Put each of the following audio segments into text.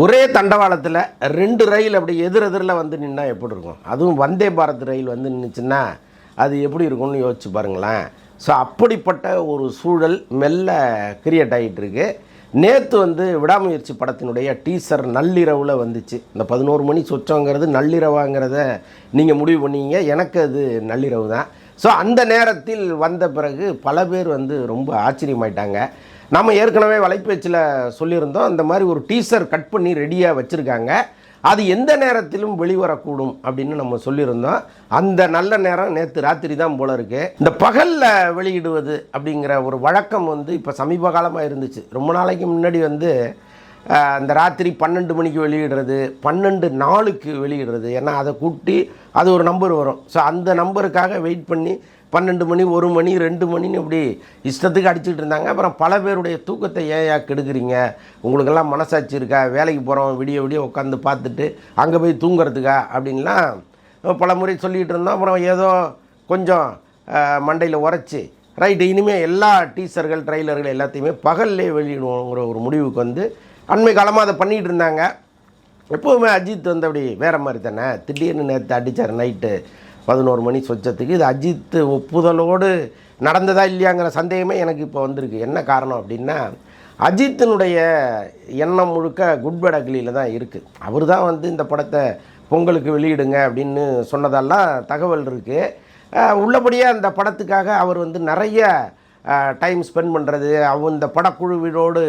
ஒரே தண்டவாளத்தில் ரெண்டு ரயில் அப்படி எதிர் எதிரில் வந்து நின்னா எப்படி இருக்கும்? அதுவும் வந்தே பாரத் ரயில் வந்து நின்றுச்சுன்னா அது எப்படி இருக்கும்னு யோசிச்சு பாருங்களேன். ஸோ அப்படிப்பட்ட ஒரு சூழல் மெல்ல கிரியேட் ஆகிட்டு இருக்கு நேற்று வந்து விடாமுயற்சி படத்தினுடைய டீசர் நள்ளிரவில் வந்துச்சு. இந்த பதினோரு மணி சொச்சங்கிறது நள்ளிரவாங்கிறத நீங்கள் முடிவு பண்ணீங்க. எனக்கு அது நள்ளிரவு தான் ஸோ அந்த நேரத்தில் வந்த பிறகு பல பேர் வந்து ரொம்ப ஆச்சரியமாயிட்டாங்க. நம்ம ஏற்கனவே வலைப்பேச்சில் சொல்லியிருந்தோம் அந்த மாதிரி ஒரு டீசர் கட் பண்ணி ரெடியாக வச்சுருக்காங்க. அது எந்த நேரத்திலும் வெளிவரக்கூடும் அப்படின்னு நம்ம சொல்லியிருந்தோம். அந்த நல்ல நேரம் நேற்று ராத்திரி தான் போல இருக்கு. இந்த பகலில் வெளியிடுவது அப்படிங்கிற ஒரு வழக்கம் வந்து இப்போ சமீப காலமாக இருந்துச்சு. ரொம்ப நாளைக்கு முன்னாடி வந்து அந்த ராத்திரி பன்னெண்டு மணிக்கு வெளியிடுறது பன்னெண்டு நாளுக்கு வெளியிடுறது. ஏன்னா அதை கூட்டி அது ஒரு நம்பர் வரும். ஸோ அந்த நம்பருக்காக வெயிட் பண்ணி பன்னெண்டு மணி ஒரு மணி ரெண்டு மணின்னு இப்படி இஷ்டத்துக்கு அடிச்சுட்டு இருந்தாங்க. அப்புறம் பல பேருடைய தூக்கத்தை ஏயா கெடுக்குறீங்க? உங்களுக்கெல்லாம் மனசாட்சி இருக்கா? வேலைக்கு போகிறோம் விடிய விடிய உட்காந்து பார்த்துட்டு அங்கே போய் தூங்குறதுக்கா? அப்படின்லாம் பல முறை சொல்லிகிட்டு இருந்தோம். அப்புறம் ஏதோ கொஞ்சம் மண்டையில் உரைச்சி ரைட்டு இனிமேல் எல்லா டீசர்கள் ட்ரெய்லர்கள் எல்லாத்தையுமே பகல்லே வெளியிடுவோங்கிற ஒரு முடிவுக்கு வந்து அண்மை காலமாக அதை பண்ணிகிட்டு இருந்தாங்க. எப்போவுமே அஜித் வந்து அப்படி வேறு மாதிரி தானே? திடீர்னு நேற்று அடித்தார் நைட்டு. பதினோரு மணி சொச்சத்துக்கு இது அஜித் ஒப்புதலோடு நடந்ததா இல்லையாங்கிற சந்தேகமே எனக்கு இப்போ வந்திருக்கு. என்ன காரணம் அப்படின்னா அஜித்தினுடைய எண்ணம் முழுக்க குட் பேட் அக்லியில் தான் இருக்குது அவர் தான் வந்து இந்த படத்தை பொங்கலுக்கு வெளியிடுங்க அப்படின்னு சொன்னதெல்லாம் தகவல் இருக்குது உள்ளபடியே அந்த படத்துக்காக அவர் வந்து நிறைய டைம் ஸ்பெண்ட் பண்ணுறது அவ இந்த படக்குழுவினோடு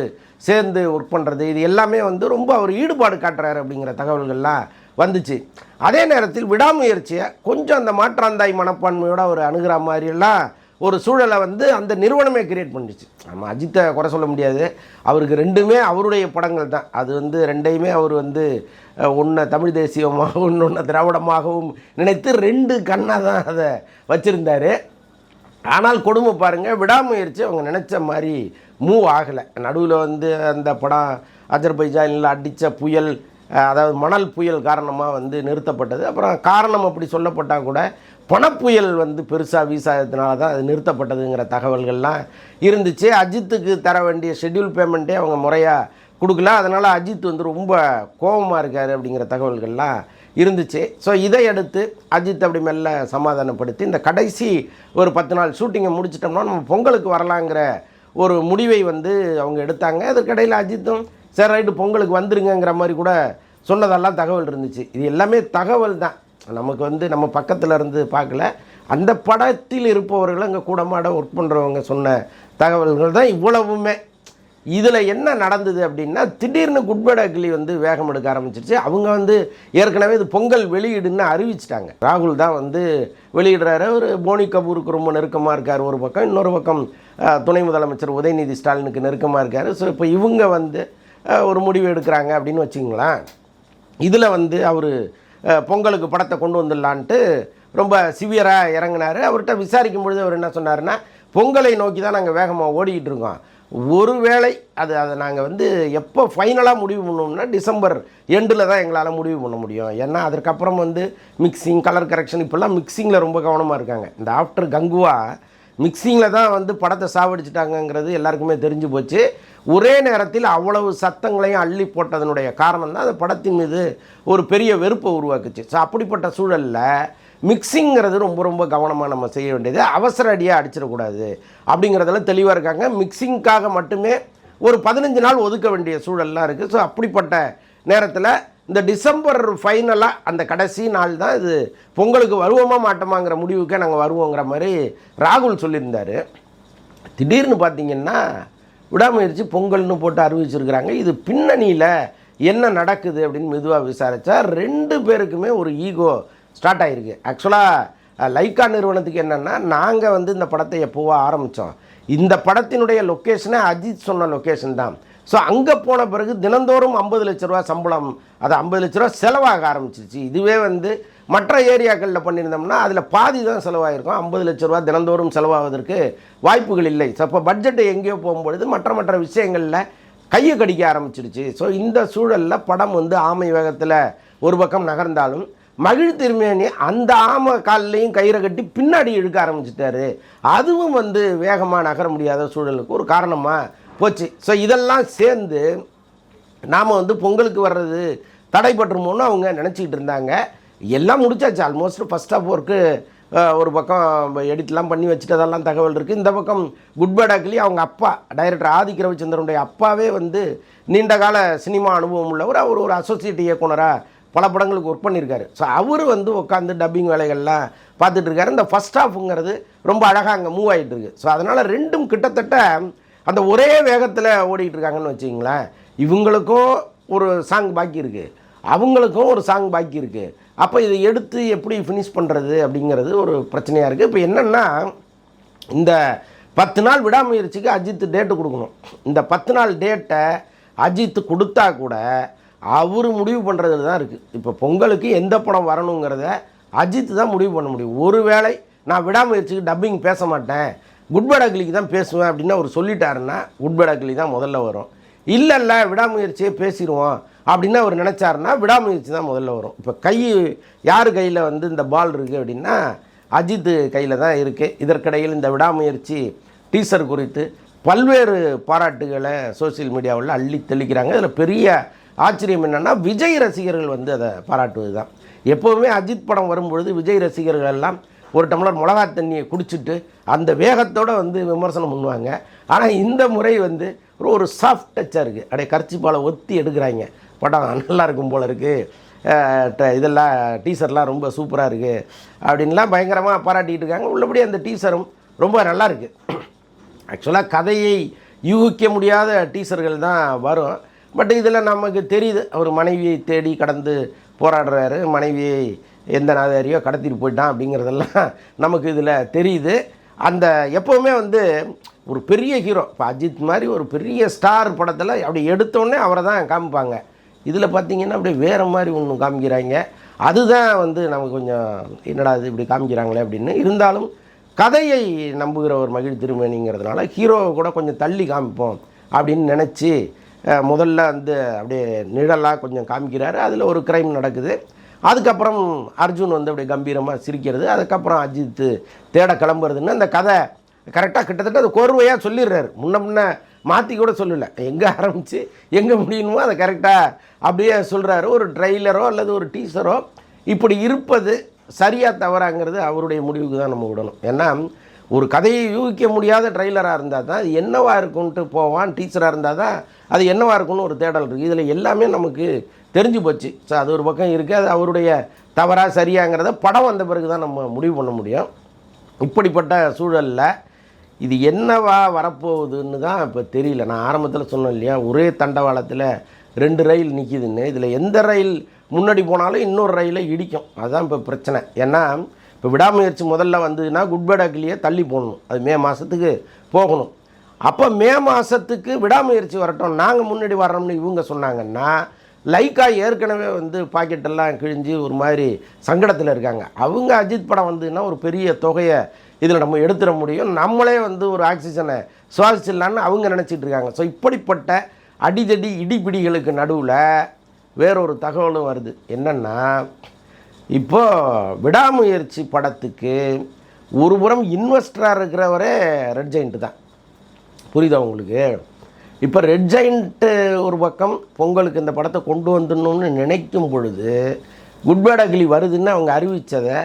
சேர்ந்து ஒர்க் பண்ணுறது இது எல்லாமே வந்து ரொம்ப அவர் ஈடுபாடு காட்டுறாரு அப்படிங்கிற தகவல்கள்லாம் வந்துச்சு. அதே நேரத்தில் விடாமுயற்சியை கொஞ்சம் அந்த மாற்றாந்தாய் மனப்பான்மையோடு அவர் அணுகிற மாதிரியெல்லாம் ஒரு சூழலை வந்து அந்த நிறுவனமே கிரியேட் பண்ணிச்சு நம்ம அஜித்தை குறை சொல்ல முடியாது. அவருக்கு ரெண்டுமே அவருடைய படங்கள் தான். அது வந்து ரெண்டையுமே அவர் வந்து ஒன்றை தமிழ் தேசியமாகவும் இன்னொன்று திராவிடமாகவும் நினைத்து ரெண்டு கண்ணாக தான் அதை வச்சுருந்தாரு. ஆனால் கொடுமை பாருங்கள் விடாமுயற்சி அவங்க நினச்ச மாதிரி மூவ் ஆகலை. நடுவில் வந்து அந்த படம் அஜர்பைஜானில் அடித்த புயல் அதாவது மணல் புயல் காரணமாக வந்து நிறுத்தப்பட்டது. அப்புறம் காரணம் அப்படி சொல்லப்பட்டால் கூட பணப்புயல் வந்து பெருசாக வீசாததுனால தான் அது நிறுத்தப்பட்டதுங்கிற தகவல்கள்லாம் இருந்துச்சு. அஜித்துக்கு தர வேண்டிய ஷெட்யூல் பேமெண்ட்டே அவங்க முறையாக கொடுக்கல. அதனால் அஜித் வந்து ரொம்ப கோபமாக இருக்கார் அப்படிங்கிற தகவல்கள்லாம் இருந்துச்சு. ஸோ இதை அடுத்து அஜித் அப்படி மெல்ல சமாதானப்படுத்தி இந்த கடைசி ஒரு பத்து நாள் ஷூட்டிங்கை முடிச்சிட்டோம்னா நம்ம பொங்கலுக்கு வரலாங்கிற ஒரு முடிவை வந்து அவங்க எடுத்தாங்க. அதற்கிடையில் அஜித்தும் சரி ரைட்டு பொங்கலுக்கு வந்துருங்கிற மாதிரி கூட சொன்னதெல்லாம் தகவல் இருந்துச்சு. இது எல்லாமே தகவல் தான். நமக்கு வந்து நம்ம பக்கத்தில் இருந்து பார்க்கல. அந்த படத்தில் இருப்பவர்கள் அங்கே கூடமாட ஒர்க் பண்ணுறவங்க சொன்ன தகவல்கள் தான் இவ்வளவுமே. இதில் என்ன நடந்தது அப்படின்னா திடீர்னு குட்பேட் அக்லி வந்து வேகம் எடுக்க ஆரம்பிச்சிருச்சு. அவங்க வந்து ஏற்கனவே இது பொங்கல் வெளியிடுன்னு அறிவிச்சிட்டாங்க. ராகுல் தான் வந்து வெளியிடுறாரு. ஒரு போனி கபூருக்கு ரொம்ப நெருக்கமாக இருக்கார் ஒரு பக்கம். இன்னொரு பக்கம் துணை முதலமைச்சர் உதயநிதி ஸ்டாலினுக்கு நெருக்கமாக இருக்கார். ஸோ இப்போ இவங்க வந்து ஒரு முடிவு எடுக்கிறாங்க அப்படின்னு வச்சுங்களேன். இதில் வந்து அவர் பொங்கலுக்கு படத்தை கொண்டு வந்துடலான்ட்டு ரொம்ப சிவியராக இறங்கினார். அவர்கிட்ட விசாரிக்கும் பொழுது அவர் என்ன சொன்னார்னா பொங்கலை நோக்கி தான் நாங்கள் வேகமாக ஓடிக்கிட்டு இருக்கோம். ஒருவேளை அது அதை நாங்கள் வந்து எப்போ ஃபைனலாக முடிவு பண்ணோம்னா டிசம்பர் எண்டில் தான் எங்களால் முடிவு பண்ண முடியும். ஏன்னா அதற்கப்புறம் வந்து மிக்சிங் கலர் கரெக்ஷன் இப்போல்லாம் மிக்சிங்கில் ரொம்ப கவனமாக இருக்காங்க. இந்த ஆஃப்டர் கங்குவா மிக்சிங்கில் தான் வந்து படத்தை சாவடிச்சிட்டாங்கங்கிறது எல்லாருக்குமே தெரிஞ்சு போச்சு. ஒரே நேரத்தில் அவ்வளவு சத்தங்களையும் அள்ளி போட்டதனுடைய காரணம் தான் அந்த படத்தின் மீது ஒரு பெரிய வெறுப்பை உருவாக்குச்சு. ஸோ அப்படிப்பட்ட சூழலில் மிக்சிங்கிறது ரொம்ப ரொம்ப கவனமாக நம்ம செய்ய வேண்டியது. அவசர அடியாக அடிச்சிடக்கூடாது அப்படிங்கிறதெல்லாம் தெளிவாக இருக்காங்க. மிக்சிங்க்காக மட்டுமே ஒரு பதினஞ்சு நாள் ஒதுக்க வேண்டிய சூழல்லாம் இருக்குது ஸோ அப்படிப்பட்ட நேரத்தில் இந்த டிசம்பர் ஃபைனலாக அந்த கடைசி நாள் தான் இது பொங்கலுக்கு வருவோமா மாட்டோமாங்கிற முடிவுக்கே நாங்கள் வருவோங்கிற மாதிரி ராகுல் சொல்லியிருந்தார். திடீர்னு பார்த்தீங்கன்னா விடாமுயற்சி பொங்கல்னு போட்டு அறிவிச்சிருக்கிறாங்க. இது பின்னணியில் என்ன நடக்குது அப்படின்னு மெதுவாக விசாரித்தா ரெண்டு பேருக்குமே ஒரு ஈகோ ஸ்டார்ட் ஆகிருக்கு ஆக்சுவலாக லைக்கா நிறுவனத்துக்கு என்னென்னா நாங்கள் வந்து இந்த படத்தை எப்போவோ ஆரம்பித்தோம் இந்த படத்தினுடைய லொக்கேஷனே அஜித் சொன்ன லொக்கேஷன் தான். ஸோ அங்கே போன பிறகு தினந்தோறும் ஐம்பது லட்ச ரூபா சம்பளம் அது ஐம்பது லட்ச ரூபா செலவாக ஆரம்பிச்சிருச்சு. இதுவே வந்து மற்ற ஏரியாக்களில் பண்ணியிருந்தோம்னா அதில் பாதி தான் செலவாயிருக்கும். ஐம்பது லட்ச ரூபா தினந்தோறும் செலவாவதற்கு வாய்ப்புகள் இல்லை. ஸோ இப்போ பட்ஜெட்டு எங்கேயோ போகும்பொழுது மற்ற மற்ற விஷயங்களில் கையை கடிக்க ஆரம்பிச்சிருச்சு. ஸோ இந்த சூழலில் படம் வந்து ஆமை வேகத்தில் ஒரு பக்கம் நகர்ந்தாலும் மகிழ் திருமேனி அந்த ஆமை கால்லையும் கயிறை கட்டி பின்னாடி இழுக்க ஆரம்பிச்சிட்டாரு. அதுவும் வந்து வேகமாக நகர முடியாத சூழலுக்கு ஒரு காரணமாக போச்சு. ஸோ இதெல்லாம் சேர்ந்து நாம் வந்து பொங்கலுக்கு வர்றது தடைப்பட்டுருமோன்னு அவங்க நினச்சிக்கிட்டு இருந்தாங்க. எல்லாம் முடிச்சாச்சு. ஆல்மோஸ்ட் ஃபஸ்ட் ஆஃப் ஒர்க்கு ஒரு பக்கம் எடிட்லாம் பண்ணி வச்சுட்டதெல்லாம் தகவல் இருக்குது இந்த பக்கம் குட் பேடாக்லி அவங்க அப்பா டைரக்டர் ஆதிக் ரவிச்சந்திரனுடைய அப்பாவே வந்து நீண்ட கால சினிமா அனுபவம் உள்ளவர். அவர் ஒரு அசோசியேட் இயக்குனராக பல படங்களுக்கு ஒர்க் பண்ணியிருக்காரு. ஸோ அவர் வந்து உட்காந்து டப்பிங் வேலைகள்லாம் பார்த்துட்டு இருக்காரு. இந்த ஃபஸ்ட் ஆஃப்ங்கிறது ரொம்ப அழகாக அங்கே மூவ் ஆகிட்டு இருக்கு. ஸோ அதனால் ரெண்டும் கிட்டத்தட்ட அந்த ஒரே வேகத்தில் ஓடிக்கிட்டு இருக்காங்கன்னு வச்சிங்களேன் இவங்களுக்கும் ஒரு சாங் பாக்கி இருக்குது அவங்களுக்கும் ஒரு சாங் பாக்கி இருக்குது அப்போ இதை எடுத்து எப்படி ஃபினிஷ் பண்ணுறது அப்படிங்கிறது ஒரு பிரச்சனையாக இருக்குது இப்போ என்னென்னா இந்த பத்து நாள் விடாமுயற்சிக்கு அஜித் டேட்டு கொடுக்கணும். இந்த பத்து நாள் டேட்டை அஜித் கொடுத்தா கூட அவர் முடிவு பண்ணுறதுல தான் இருக்குது இப்போ பொங்கலுக்கு எந்த படம் வரணுங்கிறத அஜித் தான் முடிவு பண்ண முடியும். ஒருவேளை நான் விடாமுயற்சிக்கு டப்பிங் பேச மாட்டேன். குட்பேட் தான் பேசுவேன் அப்படின்னு அவர் சொல்லிட்டாருன்னா குட்பேட் தான் முதல்ல வரும். இல்லை இல்லை விடாமுயற்சியே பேசிடுவோம் அப்படின்னு அவர் நினச்சாருன்னா விடாமுயற்சி தான் முதல்ல வரும். இப்போ கை யார் கையில் வந்து இந்த பால் இருக்குது அப்படின்னா அஜித் கையில் தான் இருக்குது இதற்கிடையில் இந்த விடாமுயற்சி டீசர் குறித்து பல்வேறு பாராட்டுகளை சோஷியல் மீடியாவில் அள்ளி தெளிக்கிறாங்க. இதில் பெரிய ஆச்சரியம் என்னென்னா விஜய் ரசிகர்கள் வந்து அதை பாராட்டுவது தான் எப்போவுமே அஜித் படம் வரும்பொழுது விஜய் ரசிகர்கள் எல்லாம் ஒரு டம்ளர் மிளகா தண்ணியை குடிச்சிட்டு அந்த வேகத்தோடு வந்து விமர்சனம் பண்ணுவாங்க. ஆனால் இந்த முறை வந்து ஒரு ஒரு சாஃப்ட் டச்சாக இருக்குது அப்படியே கர்ச்சிப்பாலை ஒத்தி எடுக்கிறாங்க. படம் நல்லா இருக்கும் போல் இருக்குது இதெல்லாம் டீசர்லாம் ரொம்ப சூப்பராக இருக்குது அப்படின்லாம் பயங்கரமாக பாராட்டிகிட்டு இருக்காங்க. உள்ளபடி அந்த டீசரும் ரொம்ப நல்லா இருக்குது ஆக்சுவலாக கதையை யூகிக்க முடியாத டீசர்கள் தான் வரும். பட் இதில் நமக்கு தெரியுது. அவர் மனைவியை தேடி கடந்து போராடுறாரு மனைவியை எந்த நாதாரியோ கடத்திட்டு போயிட்டான் அப்படிங்கிறதெல்லாம் நமக்கு இதில் தெரியுது. அந்த எப்போவுமே வந்து ஒரு பெரிய ஹீரோ இப்போ அஜித் மாதிரி ஒரு பெரிய ஸ்டார் படத்தில் அப்படி எடுத்தோடனே அவரை தான் காமிப்பாங்க. இதில் பார்த்தீங்கன்னா அப்படியே வேறு மாதிரி ஒன்று காமிக்கிறாங்க. அதுதான் வந்து நமக்கு கொஞ்சம் என்னடா இது இப்படி காமிக்கிறாங்களே அப்படின்னு. இருந்தாலும் கதையை நம்புகிற ஒரு மகிழ் திருமணிங்கிறதுனால ஹீரோவை கூட கொஞ்சம் தள்ளி காமிப்போம் அப்படின்னு நினச்சி முதல்ல வந்து அப்படியே நிழலாக கொஞ்சம் காமிக்கிறாரு. அதில் ஒரு கிரைம் நடக்குது. அதுக்கப்புறம் அர்ஜுன் வந்து அப்படியே கம்பீரமாக சிரிக்கிறது. அதுக்கப்புறம் அஜித் தேட கிளம்புறதுன்னு அந்த கதை கரெக்டாக கிட்டத்தட்ட அது கோர்வையாக சொல்லிடுறாரு. முன்ன முன்ன மாற்றி கூட சொல்லலை. எங்கே ஆரம்பித்து எங்கே முடியணுமோ அதை கரெக்டாக அப்படியே சொல்கிறாரு ஒரு ட்ரெய்லரோ அல்லது ஒரு டீசரோ இப்படி இருப்பது சரியாக தவறாங்கிறது அவருடைய முடிவுக்கு தான் நம்ம விடணும். ஏன்னா ஒரு கதையை யூகிக்க முடியாத ட்ரெய்லராக இருந்தால் தான் அது என்னவா இருக்கும்ன்ட்டு போவான் டீச்சராக இருந்தால் தான் அது என்னவாக இருக்கும்னு ஒரு தேடல் இருக்குது இதில் எல்லாமே நமக்கு தெரிஞ்சு போச்சு. ஸோ அது ஒரு பக்கம் இருக்குது அது அவருடைய தவறாக சரியாங்கிறத படம் வந்த பிறகு தான் நம்ம முடிவு பண்ண முடியும். இப்படிப்பட்ட சூழலில் இது என்னவா வரப்போகுதுன்னு தான் இப்போ தெரியல. நான் ஆரம்பத்தில் சொன்னேன் இல்லையா ஒரே தண்டவாளத்தில் ரெண்டு ரயில் நிற்கிதுன்னு இதில் எந்த ரயில் முன்னாடி போனாலும் இன்னொரு ரயிலை இடிக்கும். அதுதான் இப்போ பிரச்சனை. ஏன்னா இப்போ விடாமுயற்சி முதல்ல வந்ததுன்னா குட்பேடாக்கிலேயே தள்ளி போடணும். அது மே மாதத்துக்கு போகணும். அப்போ மே மாதத்துக்கு விடாமுயற்சி வரட்டும். நாங்கள் முன்னாடி வர்றோம்னு இவங்க சொன்னாங்கன்னா லைக்கா ஏற்கனவே வந்து பாக்கெட்டெல்லாம் கிழிஞ்சு ஒரு மாதிரி சங்கடத்தில் இருக்காங்க. அவங்க அஜித் படம் வந்துன்னா ஒரு பெரிய தொகையை இதில் நம்ம எடுத்துட முடியும். நம்மளே வந்து ஒரு ஆக்சிஜனை சுவாசிச்சிடலான்னு அவங்க நினச்சிட்டு இருக்காங்க. ஸோ இப்படிப்பட்ட அடிதடி இடிபிடிகளுக்கு நடுவில் வேறொரு தகவலும் வருது. என்னென்னா இப்போது விடாமுயற்சி படத்துக்கு ஒரு புறம் இன்வெஸ்டராக இருக்கிறவரே ரெட் ஜெயிண்ட் தான். புரியுதா உங்களுக்கு? இப்போ ரெட் ஜெயிண்ட்டு ஒரு பக்கம் பொங்கலுக்கு இந்த படத்தை கொண்டு வந்துடணும்னு நினைக்கும் பொழுது குட்பேட் அகிலி வருதுன்னு அவங்க அறிவித்ததை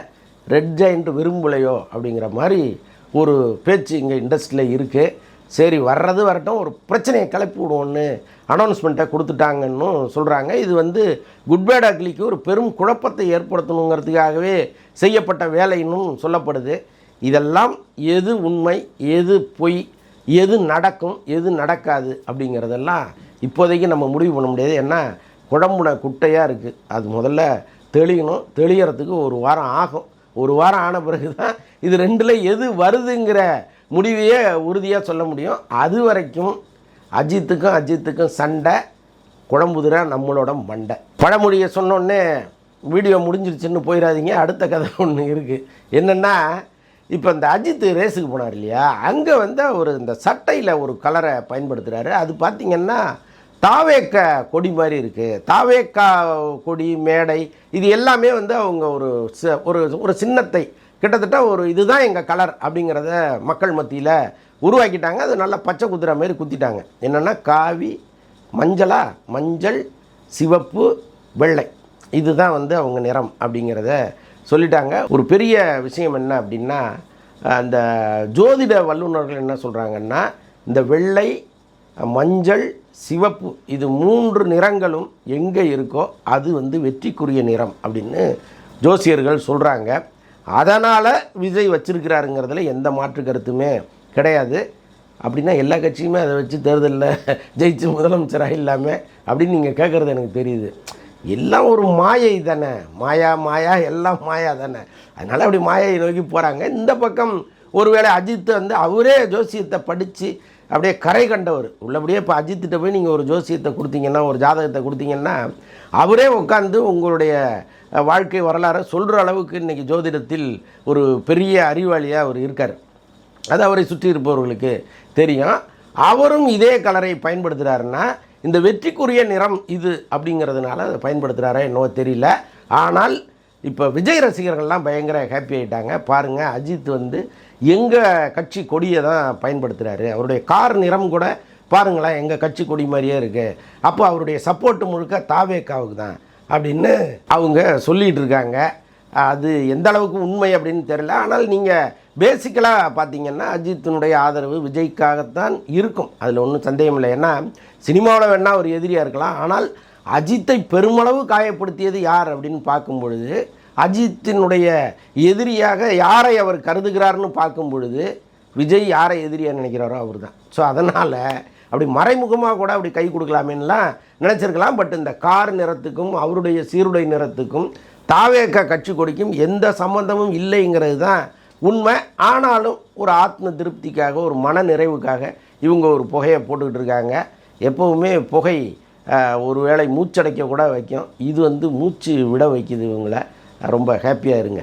ரெட் ஜெயிண்ட் விரும்பலையோ அப்படிங்கிற மாதிரி ஒரு பேச்சு இங்கே இண்டஸ்ட்ரியில் இருக்குது சரி வர்றது வரட்டும் ஒரு பிரச்சனையை கிளப்பி விடுவோன்னு அனௌன்ஸ்மெண்ட்டை கொடுத்துட்டாங்கன்னு சொல்கிறாங்க இது வந்து குட்பேட் அக்லிக்கு ஒரு பெரும் குழப்பத்தை ஏற்படுத்தணுங்கிறதுக்காகவே செய்யப்பட்ட வேலைன்னு சொல்லப்படுது. இதெல்லாம் எது உண்மை எது பொய் எது நடக்கும் எது நடக்காது அப்படிங்கிறதெல்லாம் இப்போதைக்கு நம்ம முடிவு பண்ண முடியாது. ஏன்னா குழம்புன குட்டையாக இருக்குது அது முதல்ல தெளியணும். தெளியறதுக்கு ஒரு வாரம் ஆகும். ஒரு வாரம் ஆன பிறகு தான் இது ரெண்டில் எது வருதுங்கிற முடிவையே உறுதியாக சொல்ல முடியும். அது வரைக்கும் அஜித்துக்கும் அஜித்துக்கும் சண்டை குழம்புதுரா நம்மளோட மண்டை. பழமொழியை சொன்னோடனே வீடியோ முடிஞ்சிருச்சுன்னு போயிடாதீங்க. அடுத்த கதை ஒன்று இருக்குது என்னென்னா இப்போ இந்த அஜித் ரேஸுக்கு போனார் இல்லையா? அங்கே வந்து அவர் இந்த சட்டையில் ஒரு கலரை பயன்படுத்துகிறாரு அது பார்த்திங்கன்னா தாவேக்க கொடி மாதிரி இருக்குது தாவேக்கா கொடி மேடை இது எல்லாமே வந்து அவங்க ஒரு ச- ஒரு ஒரு சின்னத்தை கிட்டத்தட்ட ஒரு இதுதான் எங்கள் கலர் அப்படிங்கிறத மக்கள் மத்தியில் உருவாக்கிட்டாங்க. அது நல்லா பச்சை குதிரை மாதிரி குத்திட்டாங்க. என்னென்னா காவி மஞ்சளா மஞ்சள் சிவப்பு வெள்ளை. இதுதான் வந்து அவங்க நிறம் அப்படிங்கிறத சொல்லிட்டாங்க. ஒரு பெரிய விஷயம் என்ன அப்படின்னா அந்த ஜோதிட வல்லுநர்கள் என்ன சொல்கிறாங்கன்னா இந்த வெள்ளை மஞ்சள் சிவப்பு இது மூன்று நிறங்களும் எங்கே இருக்கோ அது வந்து வெற்றிக்குரிய நிறம் அப்படின்னு ஜோசியர்கள் சொல்கிறாங்க அதனால் விஜய் வச்சிருக்கிறாருங்கிறதுல எந்த மாற்று கருத்துமே கிடையாது. அப்படின்னா எல்லா கட்சியுமே அதை வச்சு தேர்தலில் ஜெயிச்சு முதலமைச்சராக இல்லாமல் அப்படின்னு நீங்கள் கேட்குறது எனக்கு தெரியுது. எல்லாம் ஒரு மாயை தானே. மாயா மாயா எல்லாம் மாயா தானே. அதனால் அப்படி மாயை நோக்கி போகிறாங்க இந்த பக்கம் ஒருவேளை அஜித் வந்து அவரே ஜோசியத்தை படித்து அப்படியே கரை கண்டவர். உள்ளபடியே இப்போ அஜித்திட்ட போய் நீங்கள் ஒரு ஜோசியத்தை கொடுத்தீங்கன்னா ஒரு ஜாதகத்தை கொடுத்தீங்கன்னா அவரே உட்காந்து உங்களுடைய வாழ்க்கை வரலாறை சொல்கிற அளவுக்கு இன்றைக்கி ஜோதிடத்தில் ஒரு பெரிய அறிவாளியாக அவர் இருக்கார். அது அவரை சுற்றி இருப்பவர்களுக்கு தெரியும். அவரும் இதே கலரை பயன்படுத்துகிறாருன்னா இந்த வெற்றிக்குரிய நிறம் இது அப்படிங்கிறதுனால அதை பயன்படுத்துகிறாரா என்னவோ தெரியல. ஆனால் இப்போ விஜய் ரசிகர்கள்லாம் பயங்கர ஹாப்பி ஆகிட்டாங்க பாருங்கள் அஜித் வந்து எங்கள் கட்சி கொடியை தான் பயன்படுத்துகிறாரு அவருடைய கார் நிறம் கூட பாருங்களேன் எங்கள் கட்சி கொடி மாதிரியே இருக்குது அப்போ அவருடைய சப்போர்ட் முழுக்க தாவேக்காவுக்கு தான் அப்படின்னு அவங்க சொல்லிகிட்டு இருக்காங்க. அது எந்த அளவுக்கு உண்மை அப்படின்னு தெரியல. ஆனால் நீங்கள் பேசிக்கலாக பார்த்தீங்கன்னா அஜித்தினுடைய ஆதரவு விஜய்க்காகத்தான் இருக்கும். அதில் ஒன்றும் சந்தேகம் இல்லை. ஏன்னா சினிமாவில் வேணால் ஒரு எதிரியாக இருக்கலாம். ஆனால் அஜித்தை பெருமளவு காயப்படுத்தியது யார் அப்படின்னு பார்க்கும் பொழுது அஜித்தினுடைய எதிரியாக யாரை அவர் கருதுகிறார்னு பார்க்கும் பொழுது விஜய் யாரை எதிரியாக நினைக்கிறாரோ அவர் தான் ஸோ அதனால் அப்படி மறைமுகமாக கூட அப்படி கை கொடுக்கலாமேன்னுலாம் நினச்சிருக்கலாம். பட் இந்த கார் நிறத்துக்கும் அவருடைய சீருடை நிறத்துக்கும் தாவேக்க கட்சி கொடிக்கும் எந்த சம்மந்தமும் இல்லைங்கிறது தான் உண்மை. ஆனாலும் ஒரு ஆத்ம திருப்திக்காக ஒரு மன நிறைவுக்காக இவங்க ஒரு புகையை போட்டுக்கிட்டு இருக்காங்க. எப்போவுமே புகை ஒரு வேளை மூச்சடைக்க கூட வைக்கும். இது வந்து மூச்சு விட வைக்குது இவங்கள. ரொம்ப ஹாப்பியாக இருங்க.